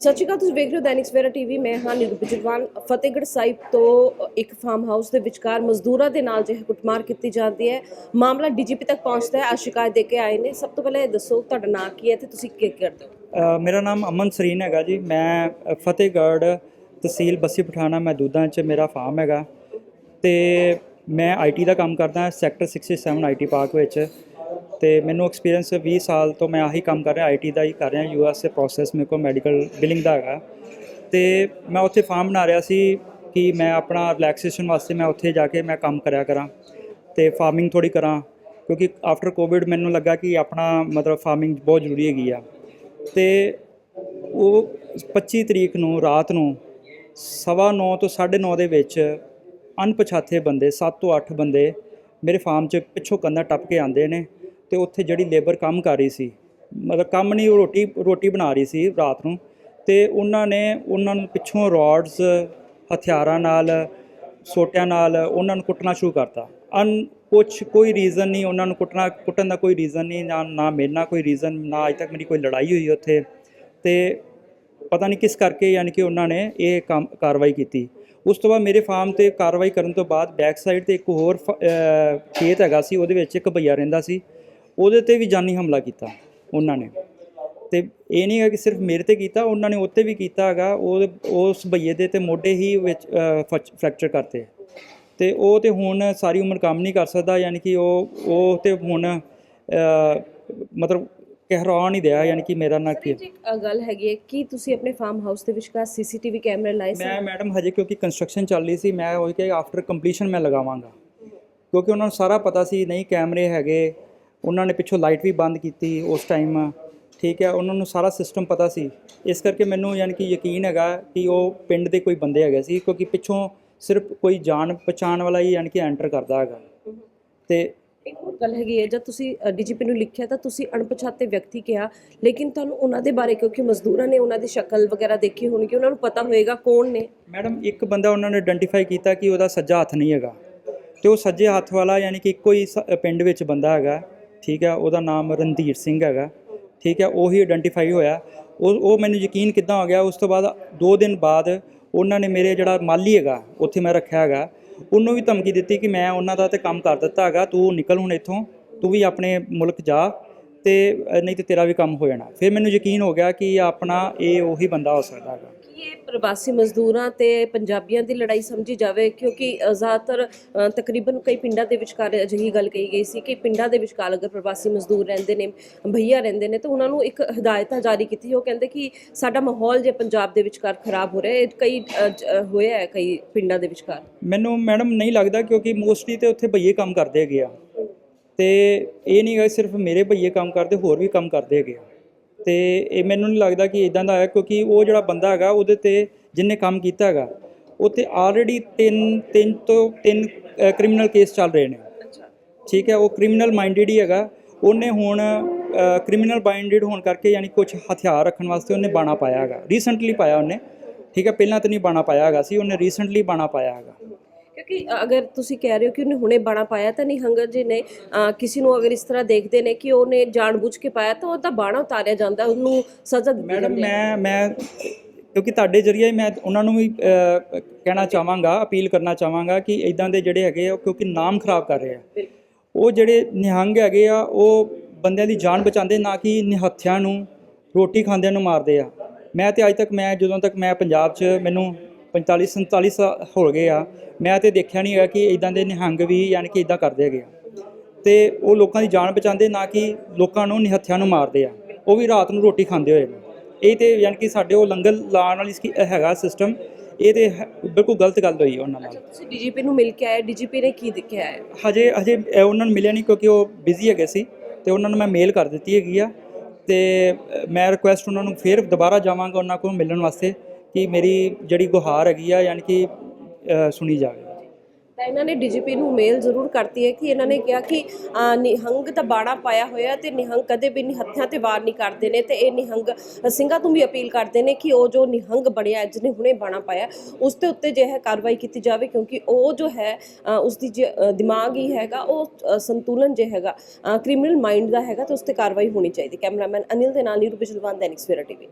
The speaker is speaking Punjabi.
ਸਤਿ ਸ਼੍ਰੀ ਅਕਾਲ, ਤੁਸੀਂ ਵੇਖ ਰਹੇ ਹੋ ਦੈਨਿਕ ਸਵੇਰਾ ਟੀਵੀ। ਮੈਂ ਹਾਂ ਨਿਰੂਪ ਜਗਵਾਨ। ਫਤਿਹਗੜ੍ਹ ਸਾਹਿਬ ਤੋਂ ਇੱਕ ਫਾਰਮ ਹਾਊਸ ਦੇ ਵਿਚਕਾਰ ਮਜ਼ਦੂਰਾਂ ਦੇ ਨਾਲ ਜਿਹੜਾ ਕੁੱਟਮਾਰ ਕੀਤੀ ਜਾਂਦੀ ਹੈ। ਮਾਮਲਾ ਡੀਜੀਪੀ ਤੱਕ ਪਹੁੰਚਦਾ ਹੈ। ਆ ਸ਼ਿਕਾਇਤ ਦੇ ਕੇ ਆਏ ਨੇ। ਸਭ ਤੋਂ ਪਹਿਲਾਂ ਇਹ ਦੱਸੋ, ਤੁਹਾਡਾ ਨਾਂ ਕੀ ਹੈ ਤੇ ਤੁਸੀਂ ਕੀ ਕਰਦੇ ਹੋ? ਮੇਰਾ ਨਾਮ ਅਮਨ ਸਰੀਨ ਹੈਗਾ ਜੀ। ਮੈਂ ਫਤਿਹਗੜ੍ਹ ਤਹਿਸੀਲ ਬੱਸੀ ਪਠਾਣਾ ਮੈਂ 'ਚ ਮੇਰਾ ਫਾਰਮ ਹੈਗਾ। ਤੇ ਮੈਂ ਆਈਟੀ ਦਾ ਕੰਮ ਕਰਦਾ ਸੈਕਟਰ 67 ਆਈਟੀ ਪਾਰਕ ਵਿੱਚ। ਤੇ ਮੈਨੂੰ ਐਕਸਪੀਰੀਅੰਸ 20 ਸਾਲ ਤੋਂ ਮੈਂ ਆਹੀ ਕੰਮ ਕਰ ਰਿਹਾ ਆਈਟੀ ਦਾ ਹੀ ਕਰ ਰਿਹਾ ਯੂਐਸਏ ਪ੍ਰੋਸੈਸ ਮੇਰੇ ਕੋਲ ਮੈਡੀਕਲ ਬਿਲਿੰਗ ਦਾ ਹੈਗਾ। ਤੇ ਮੈਂ ਉੱਥੇ ਫਾਰਮ ਬਣਾ ਰਿਹਾ ਸੀ ਕਿ ਮੈਂ ਆਪਣਾ ਰਿਲੈਕਸੇਸ਼ਨ ਵਾਸਤੇ ਮੈਂ ਉੱਥੇ ਜਾ ਕੇ ਮੈਂ ਕੰਮ ਕਰਿਆ ਕਰਾਂ ਤੇ ਫਾਰਮਿੰਗ ਥੋੜੀ ਕਰਾਂ, ਕਿਉਂਕਿ ਆਫਟਰ ਕੋਵਿਡ ਮੈਨੂੰ ਲੱਗਾ ਕਿ ਆਪਣਾ ਮਤਲਬ ਫਾਰਮਿੰਗ ਬਹੁਤ ਜ਼ਰੂਰੀ ਹੈਗੀ ਆ। ਤੇ ਉਹ 25 ਤਰੀਕ ਨੂੰ ਰਾਤ ਨੂੰ ਸਵਾ ਨੌ ਤੋਂ 9:30 ਦੇ ਵਿੱਚ ਅਣਪਛਾਤੇ ਬੰਦੇ 7 ਤੋਂ 8 ਬੰਦੇ ਮੇਰੇ ਫਾਰਮ 'ਚ ਪਿੱਛੋਂ ਕੰਧਾਂ ਟੱਪ ਕੇ ਆਉਂਦੇ ਨੇ। ਤੇ ਉੱਥੇ ਜਿਹੜੀ ਲੇਬਰ ਕੰਮ ਕਰ ਰਹੀ ਸੀ, ਮਤਲਬ ਕੰਮ ਨਹੀਂ, ਉਹ ਰੋਟੀ ਰੋਟੀ ਬਣਾ ਰਹੀ ਸੀ ਰਾਤ ਨੂੰ, ਤੇ ਉਹਨਾਂ ਨੇ ਉਹਨਾਂ ਨੂੰ ਪਿੱਛੋਂ ਰੋਡਸ, ਹਥਿਆਰਾਂ ਨਾਲ, ਸੋਟਿਆਂ ਨਾਲ ਉਹਨਾਂ ਨੂੰ ਕੁੱਟਣਾ ਸ਼ੁਰੂ ਕਰਤਾ। ਅਨ, ਕੁਛ ਕੋਈ ਰੀਜ਼ਨ ਨਹੀਂ, ਉਹਨਾਂ ਨੂੰ ਕੁੱਟਣਾ, ਕੁੱਟਣ ਦਾ ਕੋਈ ਰੀਜ਼ਨ ਨਹੀਂ, ਨਾ ਨਾ ਮੇਰੇ ਕੋਈ ਰੀਜ਼ਨ ਨਾ ਅਜੇ ਤੱਕ ਮੇਰੀ ਕੋਈ ਲੜਾਈ ਹੋਈ ਉੱਥੇ। ਤੇ ਪਤਾ ਨਹੀਂ ਕਿਸ ਕਰਕੇ ਯਾਨੀ ਕਿ ਉਹਨਾਂ ਨੇ ਇਹ ਕੰਮ, ਕਾਰਵਾਈ ਕੀਤੀ। ਉਸ ਤੋਂ ਬਾਅਦ ਮੇਰੇ ਫਾਰਮ ਤੇ ਕਾਰਵਾਈ ਕਰਨ ਤੋਂ ਬਾਅਦ ਬੈਕ ਸਾਈਡ ਤੇ ਇੱਕ ਹੋਰ ਫ- ਖੇਤ ਹੈਗਾ ਸੀ, ਉਹਦੇ ਵਿੱਚ ਇੱਕ ਭਈਆ ਰਹਿੰਦਾ ਸੀ। ਉਹਦੇ ਤੇ ਵੀ ਜਾਨੀ ਹਮਲਾ ਕੀਤਾ ਉਹਨਾਂ ਨੇ। ਤੇ ਇਹ ਨਹੀਂ ਹੈ ਕਿ ਸਿਰਫ ਮੇਰੇ ਤੇ ਕੀਤਾ ਉਹਨਾਂ ਨੇ ਉੱਤੇ ਵੀ ਕੀਤਾ ਹੈਗਾ ਉਹ ਉਸ ਭਈਏ ਦੇ ਤੇ ਮੋਢੇ ਹੀ ਵਿੱਚ ਫ੍ਰੈਕਚਰ ਕਰਤੇ ਤੇ ਉਹ ਤੇ ਹੁਣ ਸਾਰੀ ਉਮਰ ਕੰਮ ਨਹੀਂ ਕਰ ਸਕਦਾ ਯਾਨੀ ਕਿ ਉਹ ਉਹ ਤੇ ਹੁਣ ਮਤਲਬ ਕਹਿਰਾ ਨਹੀਂ ਦਿਆ ਯਾਨੀ ਕਿ ਮੇਰਾ ਨਾ ਕੀ। ਗੱਲ ਹੈਗੀ ਹੈ ਕਿ ਤੁਸੀਂ ਆਪਣੇ ਫਾਰਮ ਹਾਊਸ ਦੇ ਵਿਚਕਾਰ ਸੀਸੀਟੀਵੀ ਕੈਮਰੇ ਲਾਏ ਸੀ? ਮੈਂ ਮੈਡਮ ਹਜੇ ਕਿਉਂਕਿ ਕੰਸਟਰਕਸ਼ਨ ਚੱਲ ਰਹੀ ਸੀ ਮੈਂ ਉਹ ਕਿ ਆਫਟਰ ਕੰਪਲੀਸ਼ਨ ਮੈਂ ਲਗਾਵਾਂਗਾ। ਕਿਉਂਕਿ ਉਹਨਾਂ ਨੂੰ ਸਾਰਾ ਪਤਾ ਸੀ ਨਹੀਂ ਕੈਮਰੇ ਹੈਗੇ ਉਹਨਾਂ ਨੇ ਪਿੱਛੋਂ ਲਾਈਟ ਵੀ ਬੰਦ ਕੀਤੀ ਉਸ ਟਾਈਮ। ਠੀਕ ਹੈ ਉਹਨਾਂ ਨੂੰ ਸਾਰਾ ਸਿਸਟਮ ਪਤਾ ਸੀ। ਇਸ ਕਰਕੇ ਮੈਨੂੰ ਯਾਨੀ ਕਿ ਯਕੀਨ ਹੈਗਾ ਕਿ ਉਹ ਪਿੰਡ ਦੇ ਕੋਈ ਬੰਦੇ ਹੈਗੇ ਸੀ ਕਿਉਂਕਿ ਪਿੱਛੋਂ ਸਿਰਫ ਕੋਈ ਜਾਣ ਪਛਾਣ ਵਾਲਾ ਹੀ ਯਾਨੀ ਕਿ ਐਂਟਰ ਕਰਦਾ ਹੈਗਾ। ਤੇ ਇੱਕ ਹੋਰ ਗੱਲ ਹੈਗੀ ਹੈ ਜਦ ਤੁਸੀਂ ਡੀਜੀਪੀ ਨੂੰ ਲਿਖਿਆ ਤਾਂ ਤੁਸੀਂ ਅਣਪਛਾਤੇ ਵਿਅਕਤੀ ਕਿਹਾ ਲੇਕਿਨ ਤੁਹਾਨੂੰ ਉਹਨਾਂ ਦੇ ਬਾਰੇ ਕਿਉਂਕਿ ਮਜ਼ਦੂਰਾਂ ਨੇ ਉਹਨਾਂ ਦੀ ਸ਼ਕਲ ਵਗੈਰਾ ਦੇਖੀ ਹੋਣਗੀ ਉਹਨਾਂ ਨੂੰ ਪਤਾ ਹੋਏਗਾ ਕੌਣ ਨੇ। ਮੈਡਮ ਇੱਕ ਬੰਦਾ ਉਹਨਾਂ ਨੇ ਆਇਡੈਂਟੀਫਾਈ ਕੀਤਾ ਕਿ ਉਹਦਾ ਸੱਜਾ ਹੱਥ ਨਹੀਂ ਹੈਗਾ। ਤੇ ਉਹ ਸੱਜੇ ਹੱਥ ਵਾਲਾ ਯਾਨੀ ਕਿ ਇੱਕੋ ਹੀ ਪਿੰਡ ਵਿੱਚ ਬੰਦਾ ਹੈਗਾ। ਠੀਕ ਹੈ ਉਹਦਾ ਨਾਮ ਰਣਧੀਰ ਸਿੰਘ ਹੈਗਾ। ਠੀਕ ਹੈ ਉਹੀ ਆਇਡੈਂਟੀਫਾਈ ਹੋਇਆ। ਉਹ ਉਹ ਮੈਨੂੰ ਯਕੀਨ ਕਿੱਦਾਂ ਹੋ ਗਿਆ, ਉਸ ਤੋਂ ਬਾਅਦ 2 ਦਿਨ ਬਾਅਦ ਉਹਨਾਂ ਨੇ ਮੇਰੇ ਜਿਹੜਾ ਮਾਲੀ ਹੈਗਾ, ਉੱਥੇ ਮੈਂ ਰੱਖਿਆ ਹੈਗਾ। ਉਹਨੂੰ ਵੀ ਧਮਕੀ ਦਿੱਤੀ ਕਿ ਮੈਂ ਉਹਨਾਂ ਦਾ ਤੇ ਕੰਮ ਕਰ ਦਿੱਤਾ ਹੈਗਾ, ਤੂੰ ਨਿਕਲ ਹੁਣ ਇੱਥੋਂ, ਤੂੰ ਵੀ ਆਪਣੇ ਮੁਲਕ ਜਾ ਤੇ, ਨਹੀਂ ਤੇ ਤੇਰਾ ਵੀ ਕੰਮ ਹੋ ਜਾਣਾ। ਫਿਰ ਮੈਨੂੰ ਯਕੀਨ ਹੋ ਗਿਆ ਕਿ ਆਪਣਾ ਇਹ ਉਹੀ ਬੰਦਾ ਹੋ ਸਕਦਾ ਹੈਗਾ। ਕੀ ਇਹ ਪ੍ਰਵਾਸੀ ਮਜ਼ਦੂਰਾਂ ਤੇ ਪੰਜਾਬੀਆਂ ਦੀ ਲੜਾਈ ਸਮਝੀ ਜਾਵੇ, ਕਿਉਂਕਿ ਜ਼ਿਆਦਾਤਰ ਤਕਰੀਬਨ ਕਈ ਪਿੰਡਾਂ ਦੇ ਵਿਚਕਾਰ ਅਜਿਹੀ ਗੱਲ ਕਹੀ ਗਈ ਸੀ ਕਿ ਪਿੰਡਾਂ ਦੇ ਵਿਚਕਾਰ ਅਗਰ ਪ੍ਰਵਾਸੀ ਮਜ਼ਦੂਰ ਰਹਿੰਦੇ ਨੇ, ਭਈਆ ਰਹਿੰਦੇ ਨੇ, ਤਾਂ ਉਹਨਾਂ ਨੂੰ ਇੱਕ ਹਦਾਇਤਾਂ ਜਾਰੀ ਕੀਤੀ। ਉਹ ਕਹਿੰਦੇ ਕਿ ਸਾਡਾ ਮਾਹੌਲ ਜੇ ਪੰਜਾਬ ਦੇ ਵਿਚਕਾਰ ਖਰਾਬ ਹੋ ਰਿਹਾ ਹੈ, ਕਈ ਹੋਇਆ ਹੈ ਕਈ ਪਿੰਡਾਂ ਦੇ ਵਿਚਕਾਰ। ਮੈਨੂੰ ਮੈਡਮ ਨਹੀਂ ਲੱਗਦਾ ਕਿਉਂਕਿ ਮੋਸਟਲੀ ਤੇ ਉੱਥੇ ਭਈਏ ਕੰਮ ਕਰਦੇ ਹੈਗੇ ਆ। ਤੇ ਇਹ ਨਹੀਂ ਹੈ ਸਿਰਫ ਮੇਰੇ ਭਈਏ ਕੰਮ ਕਰਦੇ, ਹੋਰ ਵੀ ਕੰਮ ਕਰਦੇ ਹੈਗੇ ਆ। ਤੇ ਇਹ ਮੈਨੂੰ ਨਹੀਂ ਲੱਗਦਾ ਕਿ ਇਦਾਂ ਦਾ ਹੈ ਕਿਉਂਕਿ ਉਹ ਜਿਹੜਾ ਬੰਦਾ ਹੈਗਾ ਉਹਦੇ ਤੇ ਜਿੰਨੇ ਕੰਮ ਕੀਤਾ ਹੈਗਾ ਉੱਥੇ ਆਲਰੇਡੀ ਤਿੰਨ ਤਿੰਨ ਤੋਂ ਤਿੰਨ ਕ੍ਰਿਮੀਨਲ ਕੇਸ ਚੱਲ ਰਹੇ ਨੇ। ਠੀਕ ਹੈ ਉਹ ਕ੍ਰਿਮੀਨਲ ਮਾਈਂਡਡ ਹੀ ਹੈਗਾ। ਉਹਨੇ ਹੁਣ ਕ੍ਰਿਮੀਨਲ ਮਾਈਂਡਡ ਹੋਣ ਕਰਕੇ ਯਾਨੀ ਕੁਝ ਹਥਿਆਰ ਰੱਖਣ ਵਾਸਤੇ ਉਹਨੇ ਬਾਣਾ ਪਾਇਆ ਹੈਗਾ। ਰੀਸੈਂਟਲੀ ਪਾਇਆ ਉਹਨੇ। ਠੀਕ ਹੈ ਪਹਿਲਾਂ ਤਾਂ ਨਹੀਂ ਬਾਣਾ ਪਾਇਆ ਹੈਗਾ ਸੀ ਉਹਨੇ ਰੀਸੈਂਟਲੀ ਬਾਣਾ ਪਾਇਆ ਹੈਗਾ। ਕਿਉਂਕਿ ਅਗਰ ਤੁਸੀਂ ਕਹਿ ਰਹੇ ਹੋ ਕਿ ਉਹਨੇ ਹੁਣੇ ਬਾਣਾ ਪਾਇਆ ਤਾਂ ਨਿਹੰਗ ਜੀ ਨੇ ਕਿਸੇ ਨੂੰ ਅਗਰ ਇਸ ਤਰ੍ਹਾਂ ਦੇਖਦੇ ਨੇ ਕਿ ਉਹਨੇ ਜਾਣਬੁੱਝ ਕੇ ਪਾਇਆ ਤਾਂ ਉਹਦਾ ਬਾਣਾ ਉਤਾਰਿਆ ਜਾਂਦਾ ਉਹਨੂੰ ਸਜ਼ਾ ਦਿੱਤੀ ਮੈਡਮ ਜਾਂਦੀ ਮੈਂ ਮੈਂ ਕਿਉਂਕਿ ਤੁਹਾਡੇ ਜਰੀਏ ਮੈਂ ਉਹਨਾਂ ਨੂੰ ਵੀ ਕਹਿਣਾ ਚਾਹਾਂਗਾ ਅਪੀਲ ਕਰਨਾ ਚਾਹਾਂਗਾ ਕਿ ਇਦਾਂ ਦੇ ਜਿਹੜੇ ਹੈਗੇ ਆ ਉਹ ਕਿਉਂਕਿ ਨਾਮ ਖਰਾਬ ਕਰ ਰਹੇ ਆ। ਉਹ ਜਿਹੜੇ ਨਿਹੰਗ ਹੈਗੇ ਆ ਉਹ ਬੰਦਿਆਂ ਦੀ ਜਾਨ ਬਚਾਉਂਦੇ ਨਾ ਕਿ ਨਿਹੱਥਿਆਂ ਨੂੰ ਰੋਟੀ ਖਾਂਦਿਆਂ ਨੂੰ ਮਾਰਦੇ ਆ। ਮੈਂ ਤੇ ਅੱਜ ਤੱਕ ਮੈਂ ਜਦੋਂ ਤੱਕ ਮੈਂ ਪੰਜਾਬ 'ਚ ਮੈਨੂੰ 45 47 ਸਾਲ ਹੋ ਗਏ ਆ। ਮੈਂ ਤੇ ਦੇਖਿਆ ਨਹੀਂ ਹੈਗਾ ਕਿ ਇਦਾਂ ਦੇ ਨਿਹੰਗ ਵੀ ਯਾਨੀ ਕਿ ਇਦਾਂ ਕਰਦੇ ਹੈਗੇ ਆ। ਤੇ ਉਹ ਲੋਕਾਂ ਦੀ ਜਾਨ ਬਚਾਉਂਦੇ ਨਾ ਕਿ ਲੋਕਾਂ ਨੂੰ ਨਿਹੱਥਿਆਂ ਨੂੰ ਮਾਰਦੇ ਆ। ਉਹ ਵੀ ਰਾਤ ਨੂੰ ਰੋਟੀ ਖਾਂਦੇ ਹੋਏ ਨੇ। ਇਹ ਤੇ ਯਾਨੀ ਕਿ ਸਾਡੇ ਉਹ ਲੰਗਰ ਲਾਉਣ ਵਾਲੀ ਹੈਗਾ ਸਿਸਟਮ ਇਹ ਤੇ ਬਿਲਕੁਲ ਗਲਤ ਗੱਲ ਹੋਈ ਉਹਨਾਂ ਨਾਲ। ਤੁਸੀਂ ਡੀਜੀਪੀ ਨੂੰ ਮਿਲ ਕੇ ਆਏ। ਡੀਜੀਪੀ ਨੇ ਕੀ ਦੇਖਿਆ ਹੈ? ਹਜੇ ਹਜੇ ਉਹਨਾਂ ਨੂੰ ਮਿਲਿਆ ਨਹੀਂ ਕਿਉਂਕਿ ਉਹ ਬਿਜ਼ੀ ਹੈਗੇ ਸੀ। ਤੇ ਉਹਨਾਂ ਨੂੰ ਮੈਂ ਮੇਲ ਕਰ ਦਿੱਤੀ ਹੈਗੀ ਆ। ਤੇ ਮੈਂ ਰਿਕੁਐਸਟ ਉਹਨਾਂ ਨੂੰ ਫੇਰ ਦੁਬਾਰਾ ਜਾਵਾਂਗਾ ਉਹਨਾਂ ਕੋਲ ਮਿਲਣ ਵਾਸਤੇ। ਕਿ ਮੇਰੀ ਜਿਹੜੀ ਗੁਹਾਰ ਹੈਗੀ ਆ ਯਾਨੀ ਕਿ ਸੁਣੀ ਜਾਵੇ। ਤਾਂ ਇਹਨਾਂ ਨੇ ਡੀਜੀਪੀ ਨੂੰ ਮੇਲ ਜ਼ਰੂਰ ਕਰਤੀ ਹੈ ਕਿ ਇਹਨਾਂ ਨੇ ਕਿਹਾ ਕਿ ਨਿਹੰਗ ਤਾਂ ਬਾਣਾ ਪਾਇਆ ਹੋਇਆ ਤੇ ਨਿਹੰਗ ਕਦੇ ਵੀ ਨਹੀਂ ਹੱਥਾਂ ਤੇ ਵਾਰ ਨਹੀਂ ਕਰਦੇ ਨੇ ਤੇ ਇਹ ਨਿਹੰਗ ਸਿੰਘਾਂ ਤੋਂ ਵੀ ਅਪੀਲ ਕਰਦੇ ਨੇ ਕਿ ਉਹ ਜੋ ਨਿਹੰਗ ਬਣਿਆ ਜਿਹਨੇ ਹੁਣੇ ਬਾਣਾ ਪਾਇਆ ਉਸ ਦੇ ਉੱਤੇ ਜੇ ਹੈ ਕਾਰਵਾਈ ਕੀਤੀ ਜਾਵੇ ਕਿਉਂਕਿ ਉਹ ਜੋ ਹੈ ਅ, ਉਸ ਦੀ ਜੇ, ਦਿਮਾਗ ਹੀ ਹੈਗਾ ਉਹ ਸੰਤੁਲਨ ਜੇ ਹੈਗਾ ਕ੍ਰਿਮੀਨਲ ਮਾਈਂਡ ਦਾ ਹੈਗਾ ਤਾਂ ਉਸ ਤੇ ਕਾਰਵਾਈ ਹੋਣੀ ਚਾਹੀਦੀ। ਕੈਮਰਾਮੈਨ ਅਨਿਲ ਦੇ ਨਾਲ ਨੀਰੂ ਬਿਜਲਵਾਨ ਦੈਨਿਕ ਸਵੇਰਾ ਟੀਵੀ।